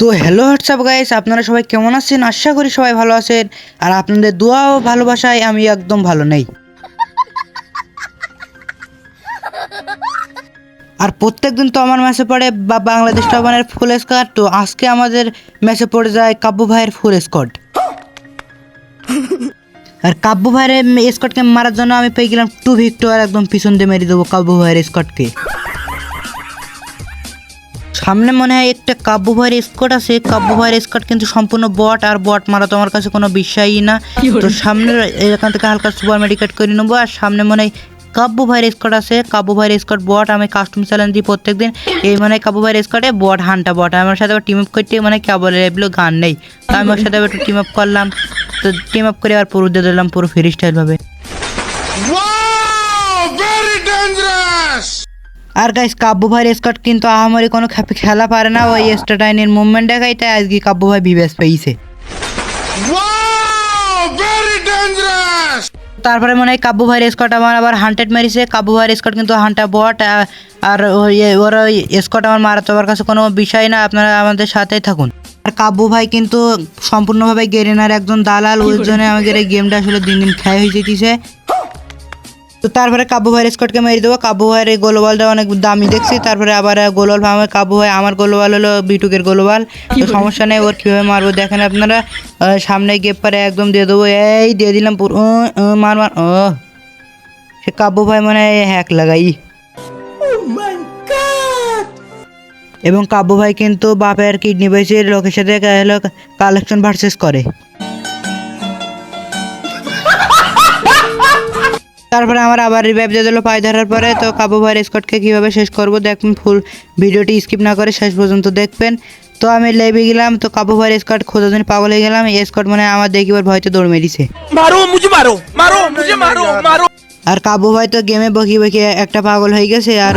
তো hello WhatsApp guys আপনারা সবাই কেমন আছেন? আশা করি সবাই ভালো আছেন। আর আপনাদের দোয়া ও ভালোবাসায় আমি একদম ভালো নেই। আর প্রত্যেকদিন তো আমার ম্যাচে পড়ে বা বাংলাদেশ টবানের ফুল স্কোয়াড তো আজকে আমাদের ম্যাচে পড়ে যায় কাব্য ভাইয়ের ফুল স্কোয়াড আর কাব্য ভাইয়ের স্কটকে মারার জন্য আমি পেয়ে গেলাম টু ভিক্টর একদম পিছন দিয়ে মেরে দেবো কাব্য ভাইয়ের স্কটকে সামনে মনে হয় একটা কাব্য ভাইয়ের স্কট আছে। কাব্য ভাইয়ের স্কট কিন্তু সম্পূর্ণ বট আর বট মারা তো আমার কাছে কোনো বিষয়ই না। তো সামনে এখান থেকে হালকা সুপার মেডিকেট করে নেব আর সামনে মনে হয় কাব্য ভাইয়ের স্কট আছে। কাব্য ভাইয়ের স্কট বট আমি কাস্টম চ্যালেঞ্জ দিই প্রত্যেকদিন। এই মানে কাব্য ভাইয়ের স্কটে বট হানটা বট আমার সাথে আবার টিম আপ করতে মানে কেবল এগুলো গান নেই। তো আমি ওর সাথে আবার একটু টিম আপ করলাম। তো টিম আপ করে আর পুরো দিয়ে দিলাম পুরো ফ্রি স্টাইল আর গাইস কাব্য ভাইয়ের স্কট কিন্তু আহামরি কোনো খেলা পারে না। ওই স্টাটাইনের মুভমেন্ট দেখাই তাই আজকে কাব্য ভাই বিবেস পেয়েছে! তারপরে মনে হয় কাব্য ভাইয়ের স্কট আমার আবার হান্টেড মেরেছে। কাব্য ভাইয়ের স্কট কিন্তু হান্টা বট আর ওই ওর ওই স্কট আমার মারাতে আমার কাছে কোনো বিষয় না। আপনারা আমাদের সাথেই থাকুন। আর কাব্য ভাই কিন্তু সম্পূর্ণভাবে গেরেনার একজন দালাল। ওই জন্য আমাদের এই গেমটা আসলে দিন দিন খেয়ে হয়ে যেতেছে। তো তারপরে কাব্য ভাইয়ের স্কটকে মেরে দেবো। কাব্য ভাইয়ের এই গোলবালটা অনেক দামি দেখছি। তারপরে আবার গোলবাল আমার কাব্য ভাই আমার গোলবাল হলো বিটুকের গোলবাল। তো সমস্যা নেই, ওর কীভাবে মারবো দেখেন আপনারা। সামনে গেপ পারে একদম দিয়ে দেবো। এই দিয়ে দিলাম পুরো মার মার। ও, সে কাব্য ভাই মানে হ্যাক লাগাই। এবং কাব্য ভাই কিন্তু বাপের কিডনি বেচে লোকের সাথে কালেকশন ভার্সেস করে। তারপরে আমার আবার রিভাইভ দিয়ে দিলো পায়ে ধরার পরে তো কাবু ভাইয়ের স্কটকে কীভাবে শেষ করব দেখুন ফুল ভিডিওটি স্কিপ না করে শেষ পর্যন্ত দেখবেন। তো আমি লেবে গেলাম তো কাবু ভাইয়ের স্কট খোঁজা দিন পাগল হয়ে গেলাম এই স্কট মানে আমার দেখিবার ভয়তে দৌড় মেরিছে। আর কাবু ভাই তো গেমে বকি বকি একটা পাগল হয়ে গেছে আর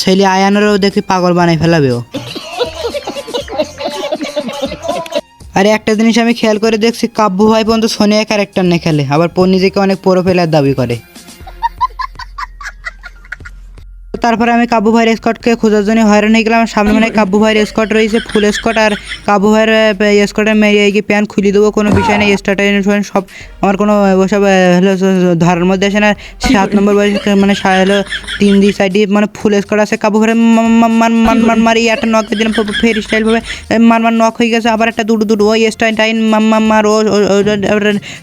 ছেলে আয়ানেরও দেখি পাগল বানাই ফেলাবে ও। আর একটা জিনিস আমি খেয়াল করে দেখছি, কাব্য ভাই পর্যন্ত সোনিয়া ক্যারেক্টার নিয়ে খেলে, আবার নিজেকে অনেক পোড়ো ফেলার দাবি করে। তারপরে আমি কাবু ভাইয়ের স্কটকে খোঁজার জন্য হয়রান হয়ে গেলাম সামনে মানে কাবু ভাইয়ের স্কট রয়েছে ফুল স্কট আর কাবু ভাইয়ের মেয়ে গিয়ে প্যান্ট খুলে দেবো কোনো বিষয় নেই স্টার্টার সব আমার কোনো ওসব হলো ধরার মধ্যে আসে না সাত নম্বর বয়সে মানে হলো তিন দি সাইডে মানে ফুল স্কট আছে কাবু ভাইয়ের মান মান মান মান মারি একটা নক দিলাম ফের স্টাইল ভাবে মার মার নক হয়ে গেছে আবার একটা দুটো দুটো ওই স্টাইল টাইন মাম মাম মার ও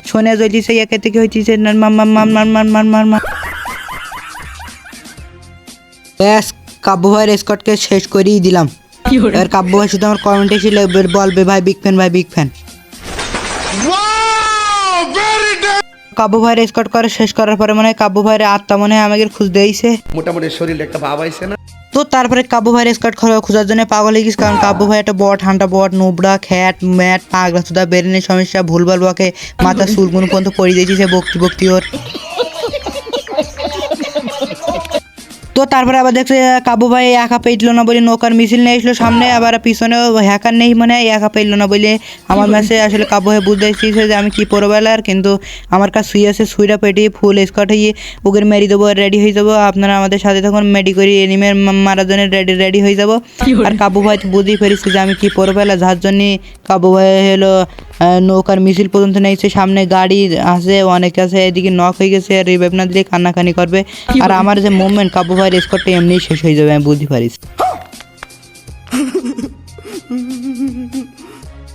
সোনে জ্বলছে একে থেকে হয়েছে মাম মাম মাম মার মার মার মার ব্যাস কাব্য ভাইয়ের স্কটকে শেষ করেই দিলাম। এবার কাব্য ভাই শুধু আমার কমেন্টে ছিল বলবে ভাই বিগ ফ্যান ভাই বিগ ফ্যান! কাব্য ভাইয়ের স্কট করে শেষ করার পরে মনে হয় কাব্য ভাইয়ের আত্মা মনে হয় আমাকে খুঁজ দিয়েছে। মোটামুটি শরীরে একটা ভাব আইছে না? তো তারপরে কাব্য ভাইয়ের স্কট খোঁজার জন্য পাগল হয়ে গেছে কারণ কাব্য ভাই একটা বট হান্টা বট নোবড়া খ্যাট ম্যাট পাগলা সুদা বেরেনের সমস্যা ভুলভাল বকে মাথা চুলগুন পর্যন্ত পড়ে দিয়েছে সে বক্তি বক্তি ওর। তো তারপরে আবার দেখছে কাবু ভাই একা পেইল না বলে নৌকার মিছিল নিয়ে আসলো সামনে আবার পিছনেও হ্যাকার নেই মানে একা পেইল না বলে আমার ম্যাচে আসলে কাবু ভাই বুঝতে চাইছে যে আমি কি পরবেলার কিন্তু আমার কাছে সুই আছে সুইটা পেটিয়ে ফুল স্কট হয়ে ওকে মেরি দেবো রেডি হয়ে যাব আপনারা আমাদের সাথে তখন মেডি করি এনিমের মারার জন্য রেডি রেডি হয়ে যাব। আর কাবু ভাই তো বুঝতেই পেরেছি যে আমি কি পরবেলা যার জন্য কাবু ভাই হলো নৌকার মিছিল পর্যন্ত নেইছে। সামনে গাড়ি আছে অনেক আছে এদিকে নক হয়ে গেছে আর রিভাইভ না দিলে কান্নাকানি করবে। আর আমার যে মুভমেন্ট কাবু ভাইয়ের স্কোরটা এমনি শেষ হয়ে যাবে আমি বুঝতে পারিস।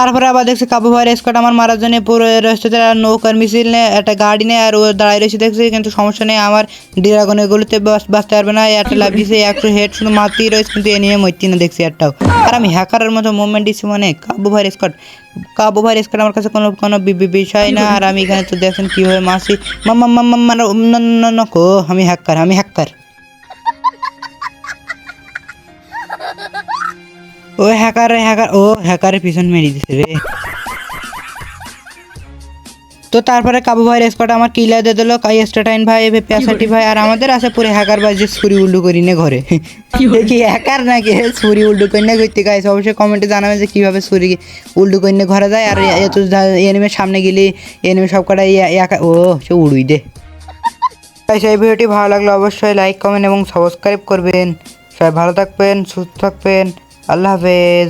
তারপরে আবার দেখছি কাবু ভাইয়ের স্কট আমার মারার জন্য পুরো রাস্তাতে আর নৌকার মিছিল নিয়ে একটা গাড়ি নিয়ে আর ও দাঁড়ায় রয়েছে দেখছি কিন্তু সমস্যা নেই আমার ড্রাগন এগুলোতে বাঁচতে পারবে না একটা লাভ দিছে একটু হেড শুধু মারতেই রয়েছে কিন্তু এ নিয়ে মরতি না দেখছি একটাও আর আমি হ্যাকারের মতো মুভমেন্ট দিচ্ছি মানে কাবু ভাইয়ের স্কট কাবু ভাইয়ের স্কট আমার কাছে কোনো কোনো বিষয় না আর আমি এখানে তো দেখছেন কীভাবে মাসি মাম্মা মাম্মা মানে নকো আমি হ্যাকার আমি হ্যাকার ও হ্যাকার হ্যাকার ও হ্যাকারের পিছন মেরে দিছে রে। তো তারপরে কাবু ভাইয়ের স্কট আমার কিলা দিয়ে দিল কাই স্টাটাইন ভাই পেয়াসাটি ভাই আর আমাদের আছে পুরো হ্যাকার ভাই যে ছুরি উল্ডু করি নে ঘরে। দেখি হ্যাকার নাকি ছুরি উল্ডু করি না করতে গাইছে অবশ্যই কমেন্টে জানাবে যে কীভাবে ছুরি উল্ডু করি না ঘরে যায় আর এত এনিমের সামনে গেলে এনিমে সব কটা একা ও সে উড়ুই দে। তাই সেই ভিডিওটি ভালো লাগলে অবশ্যই লাইক কমেন্ট এবং সাবস্ক্রাইব করবেন। সবাই ভালো থাকবেন সুস্থ থাকবেন। আল্লাহ হাফেজ।